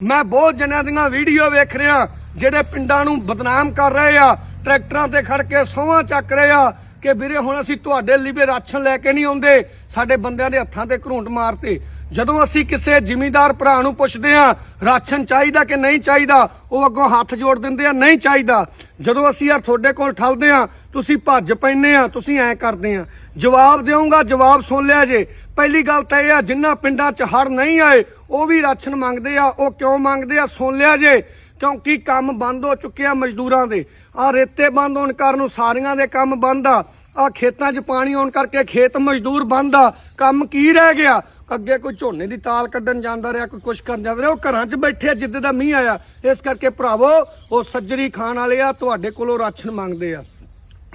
ਮੈਂ ਬਹੁਤ ਜਣਿਆਂ ਦੀਆਂ ਵੀਡੀਓ ਵੇਖ ਰਿਹਾ ਜਿਹੜੇ ਪਿੰਡਾਂ ਨੂੰ ਬਦਨਾਮ ਕਰ ਰਹੇ ਆ, ਟਰੈਕਟਰਾਂ ਤੇ ਖੜ ਕੇ ਸੋਹਾਂ ਚੱਕ ਰਹੇ ਆ। ਕਿ ਵੀਰੇ ਹੁਣ ਅਸੀਂ ਤੁਹਾਡੇ ਲਈ ਵੀ ਰਾਸ਼ਨ ਲੈ ਕੇ ਨਹੀਂ ਆਉਂਦੇ, ਸਾਡੇ ਬੰਦਿਆਂ ਦੇ ਹੱਥਾਂ ਤੇ ਘਰੂੰਟ ਮਾਰਤੇ। ਜਦੋਂ ਅਸੀਂ ਕਿਸੇ ਜ਼ਿਮੀਂਦਾਰ ਭਰਾ ਨੂੰ ਪੁੱਛਦੇ ਆ ਰਾਸ਼ਨ ਚਾਹੀਦਾ ਕਿ ਨਹੀਂ ਚਾਹੀਦਾ, ਉਹ ਅੱਗੋਂ ਹੱਥ ਜੋੜ ਦਿੰਦੇ ਆ, ਨਹੀਂ ਚਾਹੀਦਾ। ਜਦੋਂ ਅਸੀਂ ਯਾਰ ਤੁਹਾਡੇ ਕੋਲ ਠਲਦੇ ਆ ਤੁਸੀਂ ਭੱਜ ਪੈਂਦੇ ਆ ਤੁਸੀਂ ਐ ਕਰਦੇ ਆ ਜਵਾਬ ਦਿਓਗਾ ਜਵਾਬ ਸੁਣ ਲਿਆ ਜੇ। ਪਹਿਲੀ ਗੱਲ ਤਾਂ ਇਹ ਆ ਜਿਨ੍ਹਾਂ ਪਿੰਡਾਂ 'ਚ ਹੜ ਨਹੀਂ ਆਏ, ਉਹ ਵੀ ਰਾਸ਼ਨ ਮੰਗਦੇ ਆ, ਉਹ ਕਿਉਂ ਮੰਗਦੇ ਆ, ਸੁਣ ਲਿਆ ਜੇ। ਕਿਉਂਕਿ ਕੰਮ ਬੰਦ ਹੋ ਚੁੱਕੇ ਆ ਮਜ਼ਦੂਰਾਂ ਦੇ। ਆ ਰੇਤੇ ਬੰਦ ਹੋਣ ਕਾਰਨ ਸਾਰੀਆਂ ਦੇ ਕੰਮ ਬੰਦ ਆ। ਆ ਖੇਤਾਂ 'ਚ ਪਾਣੀ ਆਉਣ ਕਰਕੇ ਖੇਤ ਮਜ਼ਦੂਰ ਬੰਦ ਆ। ਕੰਮ ਕੀ ਰਹਿ ਗਿਆ? ਅੱਗੇ ਕੋਈ ਝੋਨੇ ਦੀ ਤਾਲ ਕੱਢਣ ਜਾਂਦਾ ਰਿਹਾ, ਕੋਈ ਕੁਛ ਕਰਨ ਜਾਂਦਾ ਰਿਹਾ, ਉਹ ਘਰਾਂ 'ਚ ਬੈਠੇ ਆ, ਜਿੱਦੇ ਦਾ ਮੀਂਹ ਆਇਆ। ਇਸ ਕਰਕੇ ਭਰਾਵੋ, ਉਹ ਸੱਜਰੀ ਖਾਣ ਵਾਲੇ ਆ, ਤੁਹਾਡੇ ਕੋਲੋਂ ਰਾਸ਼ਨ ਮੰਗਦੇ ਆ।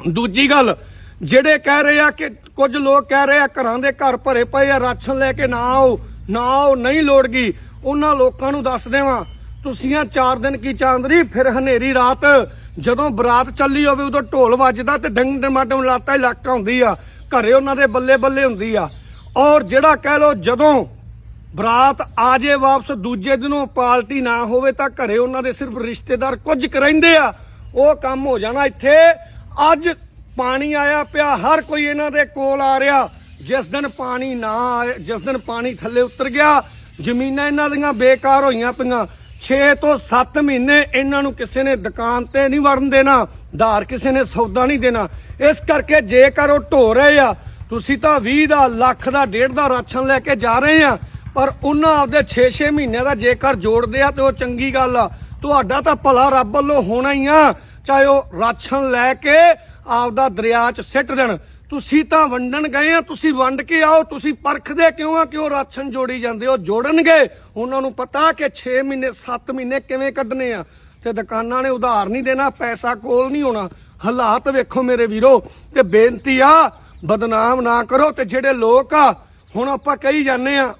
ਦੂਜੀ ਗੱਲ, ਜਿਹੜੇ ਕਹਿ ਰਹੇ ਆ ਕਿ ਕੁਝ ਲੋਕ ਕਹਿ ਰਹੇ ਆ, ਘਰਾਂ ਦੇ ਘਰ ਭਰੇ ਪਏ ਆ, ਰਾਸ਼ਨ ਲੈ ਕੇ ਨਾ ਆਓ ਨਾ ਆਓ, ਨਹੀਂ ਲੋੜ ਗਈ ਉਹਨਾਂ ਲੋਕਾਂ ਨੂੰ ਦੱਸ ਦੇਵਾਂ ਤੁਸੀਂ ਚਾਰ ਦਿਨ ਕੀ ਚਾਂਦਰੀ ਫਿਰ ਹਨੇਰੀ ਰਾਤ। ਜਦੋਂ ਬਰਾਤ ਚੱਲੀ ਹੋਵੇ, ਉਦੋਂ ਢੋਲ ਵੱਜਦਾ ਤੇ ਡੰਗ ਡਮਾਡਮ ਲਾਤਾ ਇਲਾਕਾ ਹੁੰਦੀ ਆ। ਘਰੇ ਉਹਨਾਂ ਦੇ ਬੱਲੇ ਬੱਲੇ ਹੁੰਦੀ ਆ। ਔਰ ਜਿਹੜਾ ਕਹਿ ਲੋ ਜਦੋਂ ਬਰਾਤ ਆ ਜੇ ਵਾਪਸ ਦੂਜੇ ਦਿਨੋਂ ਪਾਰਟੀ ਨਾ ਹੋਵੇ, ਤਾਂ ਘਰੇ ਉਹਨਾਂ ਦੇ ਸਿਰਫ ਰਿਸ਼ਤੇਦਾਰ ਕੁਝ ਕੁ ਆ। ਉਹ ਕੰਮ ਹੋ ਜਾਣਾ ਇੱਥੇ। ਅੱਜ ਪਾਣੀ ਆਇਆ ਪਿਆ, ਹਰ ਕੋਈ ਇਹਨਾਂ ਦੇ ਕੋਲ ਆ ਰਿਹਾ। ਜਿਸ ਦਿਨ ਪਾਣੀ ਨਾ ਆਏ, ਜਿਸ ਦਿਨ ਪਾਣੀ ਥੱਲੇ ਉਤਰ ਗਿਆ, ਜ਼ਮੀਨਾਂ ਇਹਨਾਂ ਦੀਆਂ ਬੇਕਾਰ ਹੋਈਆਂ ਪਈਆਂ। 6 ਤੋਂ 7 ਮਹੀਨੇ ਇਹਨਾਂ ਨੂੰ ਕਿਸੇ ਨੇ ਦੁਕਾਨ ਤੇ ਨਹੀਂ ਵੜਨ ਦੇਣਾ, ਧਾਰ ਕਿਸੇ ਨੇ ਸੌਦਾ ਨਹੀਂ ਦੇਣਾ। ਇਸ ਕਰਕੇ ਜੇਕਰ ਉਹ ਢੋ ਰਹੇ ਆ, ਤੁਸੀਂ ਤਾਂ 20 ਦਾ, ਲੱਖ ਦਾ, ਡੇਢ ਦਾ ਰਾਸ਼ਨ ਲੈ ਕੇ ਜਾ ਰਹੇ ਆ, ਪਰ ਉਹਨਾਂ ਆਪਦੇ 6-6 ਮਹੀਨਿਆਂ ਦਾ ਜੇਕਰ ਜੋੜਦੇ ਆ ਤੇ ਉਹ ਚੰਗੀ ਗੱਲ ਆ। ਤੁਹਾਡਾ ਤਾਂ ਭਲਾ ਰੱਬ ਵੱਲੋਂ ਹੋਣਾ ਹੀ ਆ, ਚਾਹੇ ਉਹ ਰਾਸ਼ਨ ਲੈ ਕੇ ਆਪਦਾ ਦਰਿਆ 'ਚ ਸਿੱਟ ਦੇਣ। ਤੁਸੀਂ ਤਾਂ ਵੰਡਣ ਗਏ ਆ, ਤੁਸੀਂ ਵੰਡ ਕੇ ਆਓ, ਤੁਸੀਂ ਪਰਖਦੇ ਕਿਉਂ ਆ ਕਿਉਂ ਰਾਸ਼ਨ ਜੋੜੀ ਜਾਂਦੇ ਹੋ ਜੋੜਨਗੇ? ਉਹਨਾਂ ਨੂੰ ਪਤਾ ਕਿ 6 ਮਹੀਨੇ 7 ਮਹੀਨੇ ਕਿਵੇਂ ਕੱਢਣੇ ਆ। ਤੇ ਦੁਕਾਨਾਂ ਨੇ ਉਧਾਰ ਨਹੀਂ ਦੇਣਾ, ਪੈਸਾ ਕੋਲ ਨਹੀਂ ਹੋਣਾ। ਹਾਲਾਤ ਵੇਖੋ ਮੇਰੇ ਵੀਰੋ, ਤੇ ਬੇਨਤੀ ਆ, ਬਦਨਾਮ ਨਾ ਕਰੋ ਤੇ ਜਿਹੜੇ ਲੋਕ ਆ, ਹੁਣ ਆਪਾਂ ਕਹੀ ਜਾਂਦੇ ਆ,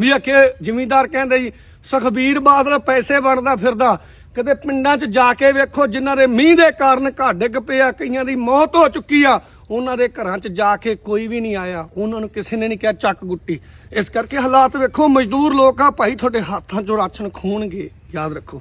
ਵੀ ਆ ਕਿ ਜ਼ਿਮੀਂਦਾਰ ਕਹਿੰਦੇ ਜੀ, ਸੁਖਬੀਰ ਬਾਦਲ ਪੈਸੇ ਵੰਡਦਾ ਫਿਰਦਾ। ਕਦੇ ਪਿੰਡਾਂ 'ਚ ਜਾ ਕੇ ਵੇਖੋ, ਜਿਨ੍ਹਾਂ ਦੇ ਮੀਂਹ ਦੇ ਕਾਰਨ ਘਰ ਡਿੱਗ ਪਿਆ, ਕਈਆਂ ਦੀ ਮੌਤ ਹੋ ਚੁੱਕੀ ਆ। ਉਹਨਾਂ ਦੇ ਘਰਾਂ 'ਚ ਜਾ ਕੇ ਕੋਈ ਵੀ ਨਹੀਂ ਆਇਆ। ਉਹਨਾਂ ਨੂੰ ਕਿਸੇ ਨੇ ਨਹੀਂ ਕਿਹਾ ਚੱਕ ਗੁੱਟੀ। ਇਸ ਕਰਕੇ ਹਾਲਾਤ ਵੇਖੋ, ਮਜ਼ਦੂਰ ਲੋਕ ਆ, ਭਾਈ ਤੁਹਾਡੇ ਹੱਥਾਂ 'ਚੋਂ ਰਾਸ਼ਨ ਖੋਣਗੇ। ਯਾਦ ਰੱਖੋ।